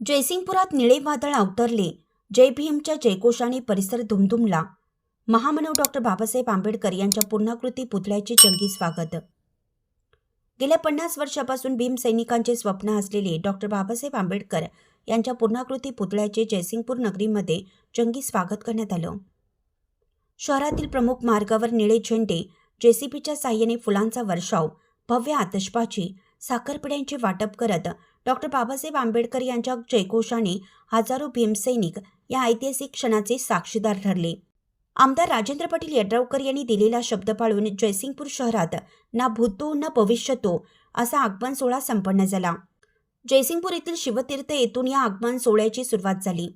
जयसिंगपुरात निळे वादळ अवतरले जय भीमच्या जयकोशाने परिसर धुमधुमला महामानव डॉक्टर बाबासाहेब आंबेडकर यांच्या पूर्णाकृती पुतळ्याचे जंगी स्वागत. गेल्या पन्नास वर्षापासून भीम सैनिकांचे स्वप्न असलेले डॉक्टर बाबासाहेब आंबेडकर यांच्या पूर्णाकृती पुतळ्याचे जयसिंगपूर नगरीमध्ये जंगी स्वागत करण्यात आलं. शहरातील प्रमुख मार्गावर निळे झेंडे जेसीबीच्या साह्याने फुलांचा वर्षाव भव्य आतषबाजी साखरपुड्यांचे वाटप करत डॉक्टर बाबासाहेब आंबेडकर यांच्या जयघोषाने हजारो भीमसैनिक या ऐतिहासिक क्षणाचे साक्षीदार ठरले. आमदार राजेंद्र पाटील यड्रावकर यांनी दिलेला शब्द पाळून जयसिंगपूर शहरात ना भूतो न भविष्यतो असा आगमन सोहळा संपन्न झाला. जयसिंगपूर येथील शिवतीर्थ येथून या आगमन सोहळ्याची सुरुवात झाली.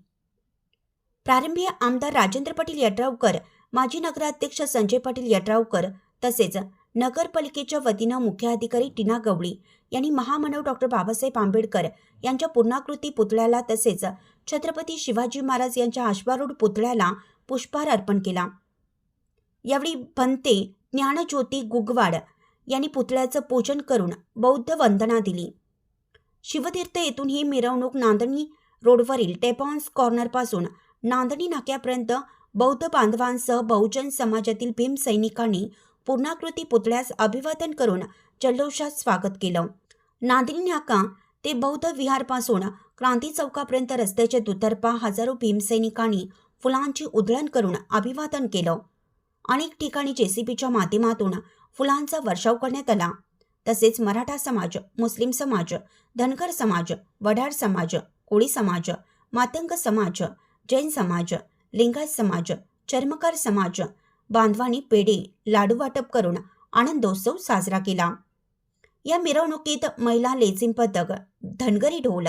प्रारंभी आमदार राजेंद्र पाटील यड्रावकर माजी नगराध्यक्ष संजय पाटील यड्रावकर तसेच नगरपालिकेच्या वतीनं मुख्याधिकारी टीना गवळी यांनी महामानव डॉक्टर बाबासाहेब आंबेडकर यांच्या पूर्णाकृती पुतळ्याला तसेच छत्रपती शिवाजी महाराज यांच्या अश्वारूढ पुतळ्याला पुष्पहार अर्पण केला. यावेळी भंते ज्ञानज्योती गुगवाड यांनी पुतळ्याचं पूजन करून बौद्ध वंदना दिली. शिवतीर्थ येथून ही मिरवणूक नांदणी रोडवरील टेपॉन्स कॉर्नरपासून नांदणी नाक्यापर्यंत बौद्ध बांधवांसह बहुजन समाजातील भीम सैनिकांनी पूर्णाकृती पुतळ्यास अभिवादन करून जल्लोषात स्वागत केलं. नांदणी नाका ते बौद्ध विहारपासून क्रांती चौकापर्यंत रस्त्याचे दुतर्फा हजारो भीमसैनिकांनी फुलांची उधळण करून अभिवादन केलं. अनेक ठिकाणी जेसीबीच्या माध्यमातून फुलांचा वर्षाव करण्यात आला. तसेच मराठा समाज मुस्लिम समाज धनगर समाज वडार समाज कोळी समाज मातंग समाज जैन समाज लिंगायत समाज चर्मकार समाज बांधवांनी पेढे लाडू वाटप करून आनंदोत्सव साजरा केला. या मिरवणुकीत महिला लेझिम पथक धनगरी ढोल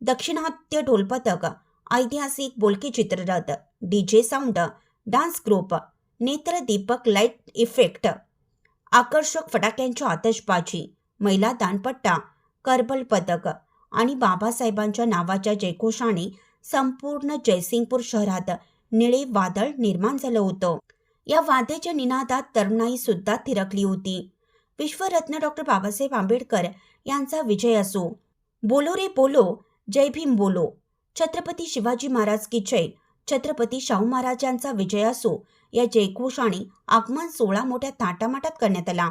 दक्षिणात्य ढोल पथक ऐतिहासिक बोलके चित्ररथ डीजे साऊंड डान्स ग्रुप नेत्रदीपक लाइट इफेक्ट आकर्षक फटाक्यांची आतषबाजी महिला दानपट्टा करबल पथक आणि बाबासाहेबांच्या नावाच्या जयघोषाने संपूर्ण जयसिंगपूर शहरात निळे वादळ निर्माण झालं होतं. या वाद्याच्या निनादात तरुणाई सुद्धा थिरकली होती. विश्वरत्न डॉक्टर बाबासाहेब आंबेडकर यांचा विजय असो. बोलो रे बोलो जय भीम बोलो. छत्रपती शिवाजी महाराज की जय छत्रपती शाहू महाराजांचा विजय असो या जयघोषाने आगमन सोहळा मोठ्या थाटामाटात करण्यात आला.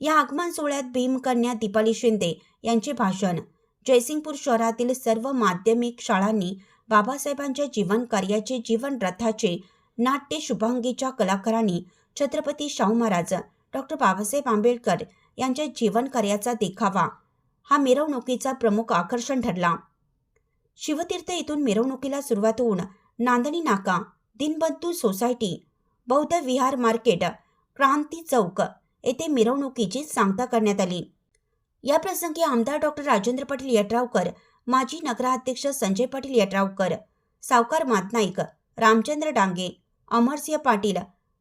या आगमन सोहळ्यात भीमकन्या दीपाली शिंदे यांचे भाषण. जयसिंगपूर शहरातील सर्व माध्यमिक शाळांनी बाबासाहेबांच्या जीवन कार्याचे जीवन रथाचे नाट्य शुभांगीच्या कलाकारांनी छत्रपती शाहू महाराज डॉक्टर बाबासाहेब आंबेडकर यांच्या जीवन कार्याचा देखावा. हा मिरवणुकीचा प्रमुख आकर्षण ठरला. शिवतीर्थ येथून मिरवणुकीला सुरुवात होऊन नांदणी नाका दिनबंधू सोसायटी बौद्ध विहार मार्केट क्रांती चौक येथे मिरवणुकीची सांगता करण्यात आली. या प्रसंगी आमदार डॉक्टर राजेंद्र पाटील यड्रावकर माजी नगराध्यक्ष संजय पाटील यड्रावकर सावकार मातनाईक रामचंद्र डांगे अमरसिंह पाटील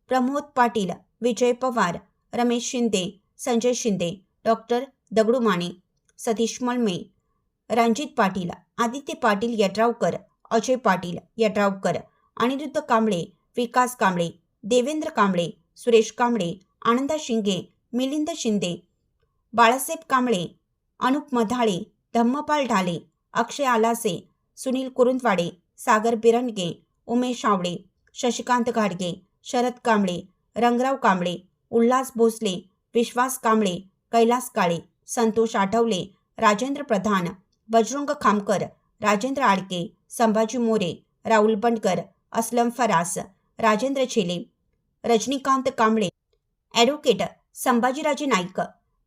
प्रमोद पाटील विजय पवार रमेश शिंदे संजय शिंदे डॉक्टर दगडू माने सतीश मलमे रणजित पाटील आदित्य पाटील यड्रावकर अजय पाटील यड्रावकर अनिरुद्ध कांबळे विकास कांबळे देवेंद्र कांबळे सुरेश कांबळे आनंदा शिंगे मिलिंद शिंदे बाळासाहेब कांबळे अनुप मधाळे धम्मपाल ढाले अक्षय आलासे सुनील कुरुंदवाडे सागर बिरणगे उमेश आवडे शशिकांत घाडगे शरद कांबळे रंगराव कांबळे उल्हास भोसले विश्वास कांबळे कैलास काळे संतोष आठवले राजेंद्र प्रधान बजरंग खामकर राजेंद्र आडके संभाजी मोरे राहुल बंडकर असलम फरास राजेंद्र छेले रजनीकांत कांबळे ॲडव्होकेट संभाजीराजे नाईक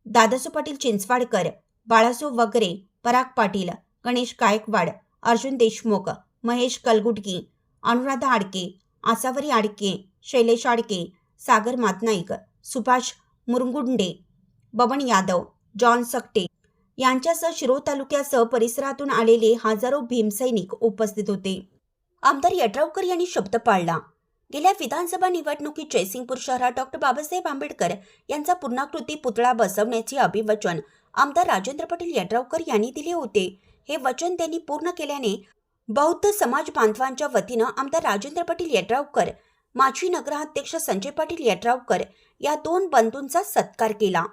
दादासू पाटील चिंचवाडकर बाळासू वगरे पराग पाटील गणेश गायकवाड अर्जुन देशमुख महेश कलगुटगी अनुराधा आडके आसावरी आडके शैलेश आडके सागर मातनाईक सुभाष मुरगुंडे बबन यादव जॉन सकटे यांच्यासह शिरोळ तालुक्यासह परिसरातून आलेले हजारो भीमसैनिक उपस्थित होते. आमदार यड्रावकर यांनी शब्द पाळला. गेल्या विधानसभा निवडणुकीत जयसिंगपूर शहरात डॉक्टर बाबासाहेब आंबेडकर यांचा पूर्णाकृती पुतळा बसवण्याचे अभिवचन आमदार राजेंद्र पाटील यड्रावकर यांनी दिले होते. हे वचन त्यांनी पूर्ण केल्याने बौद्ध समाज बांधवांच्या वतीनं आमदार राजेंद्र पाटील यड्रावकर माजी नगराध्यक्ष संजय पाटील यड्रावकर या दोन बंधूंचा सत्कार केला.